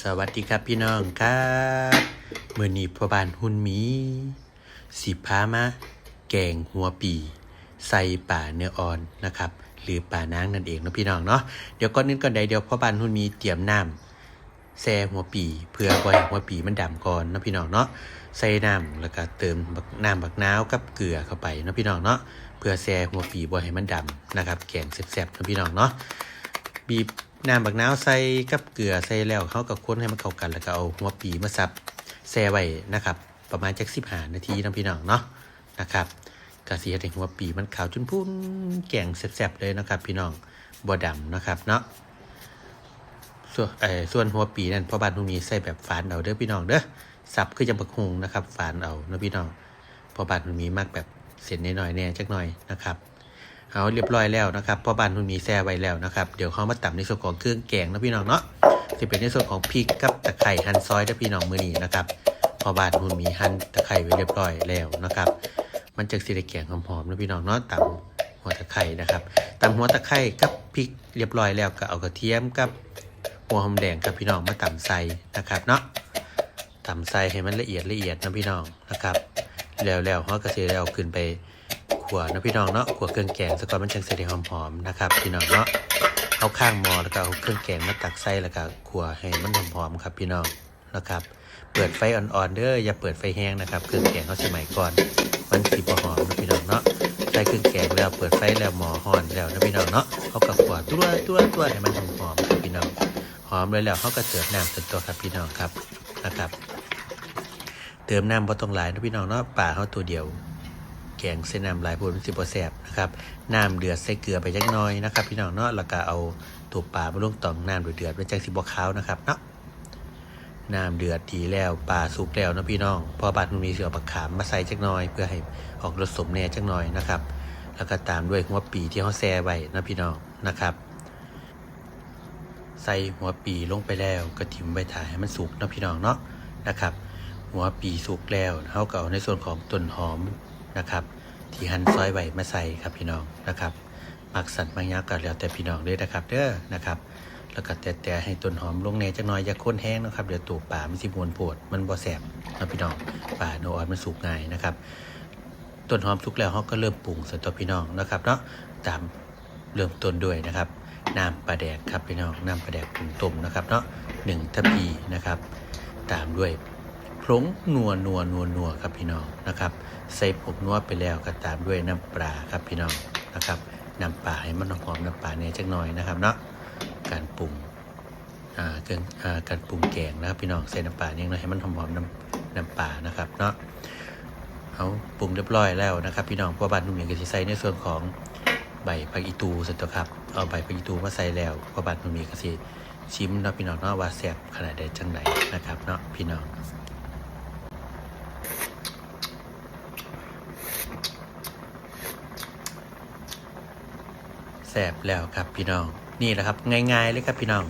สวัสดีครับพี่น้องครับเมื่อนี้พ่อบานหุ่นมี สิพามา แกงหัวปี ใส่ป่าเนื้ออ่อนนะครับ หรือป่านางนั่นเองนะพี่น้องเนาะเดี๋ยวก่อนนึงก่อนใดเดี๋ยวพ่อบานหุ่นมีเตรียมน้ำแซ่หัวปีเพื่อไว้หัวปีมันดำก่อนนะพี่น้องเนาะใส่น้ำแล้วก็เติมน้ำบักน้าวกับเกลือเข้าไปนะพี่น้องเนาะเพื่อแซ่หัวปีบ่ให้มันดำนะครับ แกงแซ่บๆเนะพี่น้องเนาะบีบ น้ำบักนาวใส่กับเกลือใส่แล้วเขาก็ค้นให้มันเข้ากัน แล้วก็เอาหัวปีมาซับแซ่ไว้นะครับ ประมาณจักสิบห้านาทีนะพี่น้องเนาะนะครับกระสีเห็นหัวปีมันขาวจนพุ่นแกงแซ่บๆเลยนะครับ พี่น้องบัวดำนะครับเนาะส่วนเออส่วนหัวปีนั่นพ่อบ้านตรงนี้ใส่แบบฝานเอาเด้อพี่น้องเด้อสับคือจังบักฮุงนะครับ ฝานเอานะพี่น้องพ่อบ้านตรงนี้มากแบบเส้นน้อยๆแน่จักหน่อยนะครับ เอาเรียบร้อยแล้วนะครับพ่อบ้านคุณมีแซ่ไว้แล้วนะครับ เดี๋ยวเขามาตำในส่วนของเครื่องแกงนะพี่น้องเนาะจะเป็นในส่วนของพริกกับตะไคร้หั่นซอยนะพี่น้องมือนี้นะครับพ่อบ้านคุณมีหั่นตะไคร้ไว้เรียบร้อยแล้วนะครับ มันจะสีแกงหอมๆนะพี่น้องเนาะตำหัวตะไคร้นะครับตำหัวตะไคร้กับพริกเรียบร้อยแล้วก็เอากระเทียมกับหัวหอมแดงกับพี่น้องมาตำใส่นะครับเนาะตำใส่ให้มันละเอียดละเอียดนะพี่น้องนะครับ แล้วแล้วเขาก็เสียแล้วขึ้นไป ขัวนะพี่น้องเนาะขัวเครื่องแกงสก่อนมันจังเสด็จหอมๆนะครับพี่น้องเนาะเอาข้างหมอแล้วก็เอาเครื่องแกงมาตักใส่แล้วก็ขัวให้มันหอมๆครับพี่น้องนะครับ เปิดไฟอ่อนๆเด้ออย่าเปิดไฟแห้งนะครับเครื่องแกงเขาสมัยก่อนมันสีบหอมนะพี่น้องเนาะใส่เครื่องแกงแล้วเปิดไฟแล้วหมอห่อนแล้วนะพี่น้องเนาะเขาก็ขัวตัวตัวตัวให้มันหอมๆครับพี่น้องหอมเลยแล้วเขาก็เสิร์ฟน้ำเป็นตัวครับพี่น้องครับนะครับ เติมน้ำบ่ต้องหลายนะพี่น้องเนาะป่าเขาตัวเดียว แกงเส้นน้ำลายพูดมันสิบแสบนะครับน้ำเดือดใส่เกลือไปจักน้อยนะครับ พี่น้องเนาะแล้วก็เอาตัวปลามาลงต่อมน้ำเดือดๆเป็นจังสิบขาวนะครับเนาะน้ำเดือดดีแล้วปลาสุกแล้วนะพี่น้องพอบาดมันมีเสือปักขามมาใส่จักน้อย เพื่อให้ออกรสสมแน่จักน้อยนะครับ แล้วก็ตามด้วยหัวปีที่เขาแซ่ไว้นะพี่น้องนะครับใส่หัวปีลงไปแล้วก็ทิมไว้ถ่ายให้มันสุกนะพี่น้องเนาะนะครับ หัวปีสุกแล้วเขาก็เอาในส่วนของต้นหอม นะครับ ที่หั่นซอยไว้มาใส่ครับพี่น้องนะครับมักสันบางอย่างก็แล้วแต่พี่น้องเลยนะครับเด้อนะครับ แล้วก็แต่แต่ให้ต้นหอมลงเนจักหน่อยอย่าข้นแห้งนะครับเดี๋ยวตัวป่ามันสิมวนปวดมันบ่แสบนะพี่น้องป่าโนออนมันสุกง่ายนะครับต้นหอมสุกแล้วเขาก็เริ่มปรุงส่ตัวพี่น้องนะครับเนาะตามเริ่มต้นด้วยนะครับน้ำปลาแดกครับพี่น้องน้ำปลาแดกปรุงต้มนะครับเนาะหนึ่งทัพีนะครับ ตามด้วย พลงนัวนัวนัวนัวครับพี่น้องนะครับ ใส่ผงนัวไปแล้วก็ตามด้วยน้ำปลาครับพี่น้องนะครับน้ำปลาให้มันหอมน้ำปลาเนี่ยจักหน่อยนะครับเนาะการปรุงอ่าเกินอ่าการปรุงแกงนะครับพี่น้องใส่น้ำปลาเนี่ยหน่อยให้มันหอมๆน้ำน้ำปลานะครับเนาะเอาปรุงเรียบร้อยแล้วนะครับ พี่น้องเพราะบ้านนุ่มอย่างก็จะใส่ในส่วนของใบผักอีตูสร็จแล้วครับเอาใบผักอีตูมาใส่แล้วเพราะบ้านนุ่มอย่างก็สิชิมเนาะพี่น้องเนาะว่าแซ่บขนาดใดจังไหนนะครับเนาะพี่น้อง แสบแล้วครับพี่น้อง นี่แหละครับง่ายๆเลยครับพี่น้อง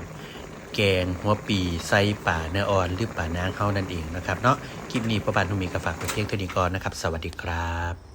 แกงหัวปีไส้ป่าเนื้ออ่อนหรือป่านางเขานั่นเองนะครับเนาะคลิปนี้ประบานุมีกระฝากไปเพียงเท่านี้ก่อนนะครับ สวัสดีครับ